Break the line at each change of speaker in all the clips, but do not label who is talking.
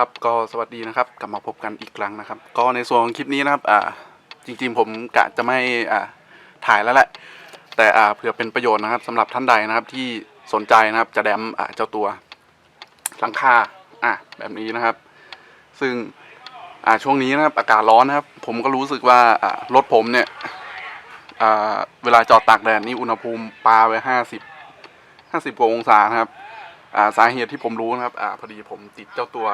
ครับก็สวัสดีนะครับกลับมาพบกันอีกครั้งนะครับ ก็ในส่วนของคลิปนี้นะครับอ่าจริงๆผมกะจะไม่อ่าถ่ายแล้วแหละ แต่อ่าเผื่อเป็นประโยชน์นะครับสำหรับท่านใดนะครับที่สนใจนะครับจะแดมอ่าเจ้าตัวหลังคาอะแบบนี้นะครับ ซึ่งอ่าช่วงนี้นะครับอากาศร้อนนะครับ ผมก็รู้สึกว่าอ่ารถผมเนี่ยอ่าเวลาจอดตากแดดนี่อุณหภูมิปาไว้ห้าสิบห้าสิบกว่าองศานะครับ สาเหตุที่ผมรู้นะครับอ่าพอดีผมติดเจ้าตัว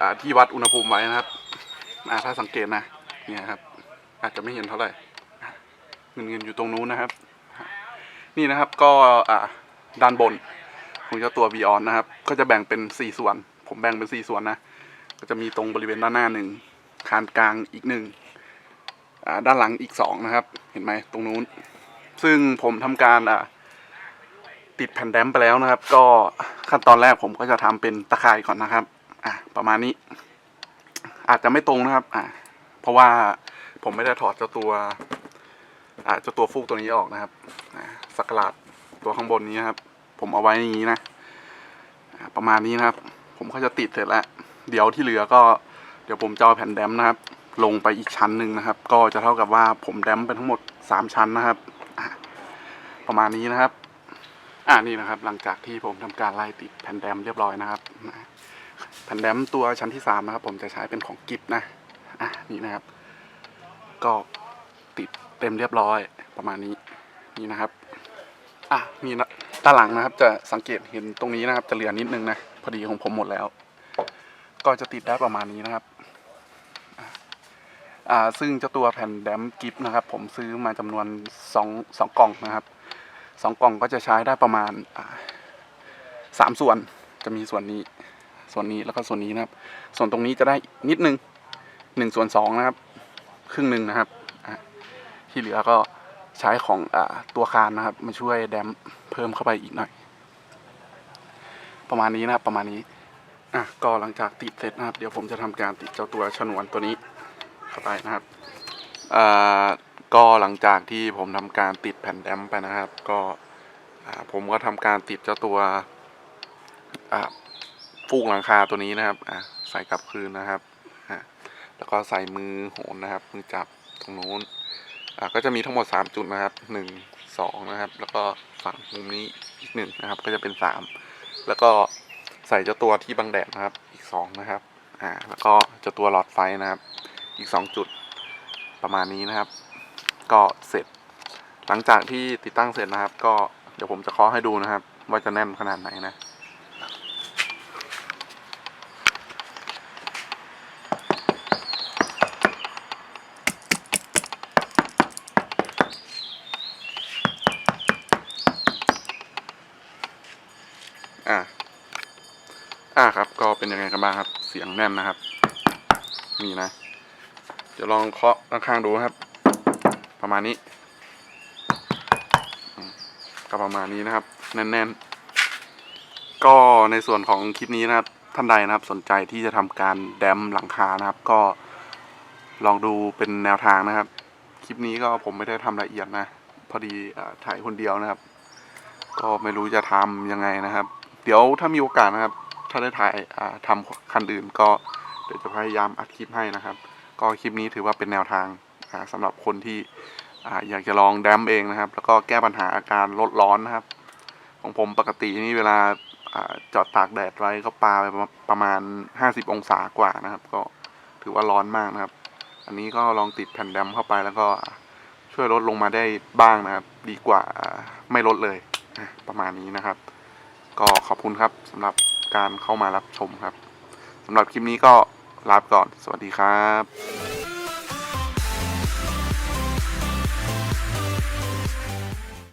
อ่าที่วัดอุณหภูมิไว้นะครับอ่าถ้าสังเกตนะเนี่ยครับ อาจจะไม่เห็นเท่าไหร่เงินเงินอยู่ตรงนู้นนะครับ นี่นะครับก็อ่าด้านบนของเจ้าตัว b ีออนนะครับ ก็จะแบ่งเป็นสี่ส่วน ผมแบ่งเป็นสี่ส่วนนะ ก็จะมีตรงบริเวณด้านหน้าหนึ่งคานกลางอีกหนึ่งด้านหลังอีกสองนะครับ เห็นไหมตรงนู้น ซึ่งผมทำการอ่า ติดแผ่นแดมไปแล้วนะครับ ก็ขั้นตอนแรกผมก็จะทำเป็นตะข่ายก่อนนะครับ อะประมาณนี้ อาจจะไม่ตรงนะครับ อะเพราะว่าผมไม่ได้ถอดเจ้าตัว อ่าเจ้าตัวฟูกตัวนี้ออกนะครับสักหลาดตัวข้างบนนี้ครับ ผมเอาไว้อย่างนี้นะอ่าประมาณนี้นะครับ ผมก็จะติดเสร็จแล้ว เดี๋ยวที่เหลือก็เดี๋ยวผมจะเอาแผ่นแดมนะครับ ลงไปอีกชั้นหนึ่งนะครับ ก็จะเท่ากับว่าผมแดมป์ไปทั้งหมดสามชั้นนะครับอะประมาณนี้นะครับ อ่านี่นะครับ หลังจากที่ผมทำการไล่ติดแผ่นแดมเรียบร้อยนะครับแผ่นแดมตัวชั้นที่สามนะครับ ผมจะใช้เป็นของกิฟนะอะนี่นะครับ ก็ติดเต็มเรียบร้อยประมาณนี้นี่นะครับอะมีนะด้านหลังนะครับ จะสังเกตเห็นตรงนี้นะครับ จะเหลือนิดนึงนะพอดีของผมหมดแล้ว ก็จะติดได้ประมาณนี้นะครับอ่าซึ่งเจ้าตัวแผ่นแดมกิฟนะครับ ผมซื้อมาจำนวนสองสองกล่องนะครับ สองกล่องก็จะใช้ได้ประมาณสามส่วนจะมีส่วนนี้ส่วนนี้แล้วก็ส่วนนี้นะครับ ส่วนตรงนี้จะได้นิดนึงหนึ่งส่วนสองนะครับ ครึ่งหนึ่งนะครับที่เหลือก็ใช้ของอตัวคานนะครับ มาช่วยแดมเพิ่มเข้าไปอีกหน่อย ประมาณนี้นะครับประมาณนี้อะก็หลังจากติดเสร็จนะครับ เดี๋ยวผมจะทำการติดเจ้าตัวชนวนตัวนี้เข้าไปนะครับอ่า ลังจากที่ผมทำการติดแผ่นแดมป์ไปนะครับ ก็ผมก็ทำการติดเจ้าตัวฟูกหลังคาตัวนี้นะครับใส่กลับคืนนะครับแล้วก็ใส่มือโหนนะครับ มือจับตรงนู้นก็จะมีทั้งหมด 3 จุดนะครับ 1 2 นะครับ แล้วก็ฝั่งมุมนี้อีกหนึ่งนะครับ ก็จะเป็น 3 แล้วก็ใส่เจ้าตัวที่บังแดดนะครับ อีก 2 นะครับอ่าแล้วก็เจ้าตัวหลอดไฟนะครับ อีก 2 จุดประมาณนี้นะครับ ก็เสร็จ หลังจากที่ติดตั้งเสร็จนะครับ ก็เดี๋ยวผมจะเคาะให้ดูนะครับ ว่าจะแน่นขนาดไหนนะอ่าอ่าครับ ก็เป็นยังไงกันบ้างครับ เสียงแน่นนะครับ นี่นะ เดี๋ยวลองเคาะข้างๆดูครับ ประมาณนี้ ก็ประมาณนี้นะครับ แน่นๆ ก็ในส่วนของคลิปนี้นะครับท่านใดนะครับสนใจที่จะทำการแดมหลังคานะครับ ก็ลองดูเป็นแนวทางนะครับ คลิปนี้ก็ผมไม่ได้ทำละเอียดนะ พอดีอถ่ายคนเดียวนะครับ ก็ไม่รู้จะทำยังไงนะครับ เดี๋ยวถ้ามีโอกาสนะครับ ถ้าได้ถ่ายอ่าทำคันอื่นก็เดี๋ยวจะพยายามอัดคลิปให้นะครับ ก็คลิปนี้ถือว่าเป็นแนวทางาสำหรับคนที่ออยากจะลองแดมเองนะครับ แล้วก็แก้ปัญหาอาการลดร้อนนะครับ ของผมปกตินี่เวลาอจอดตากแดดไว้ก็ปาไปประมาณ 50 องศากว่านะครับ ก็ถือว่าร้อนมากนะครับ อันนี้ก็ลองติดแผ่นแดมเข้าไปแล้วก็ช่วยลดลงมาได้บ้างนะครับ ดีกว่าไม่ลดเลยประมาณนี้นะครับ ก็ขอบคุณครับสำหรับการเข้ามารับชมครับสำหรับคลิปนี้ก็ลาไปก่อน สวัสดีครับ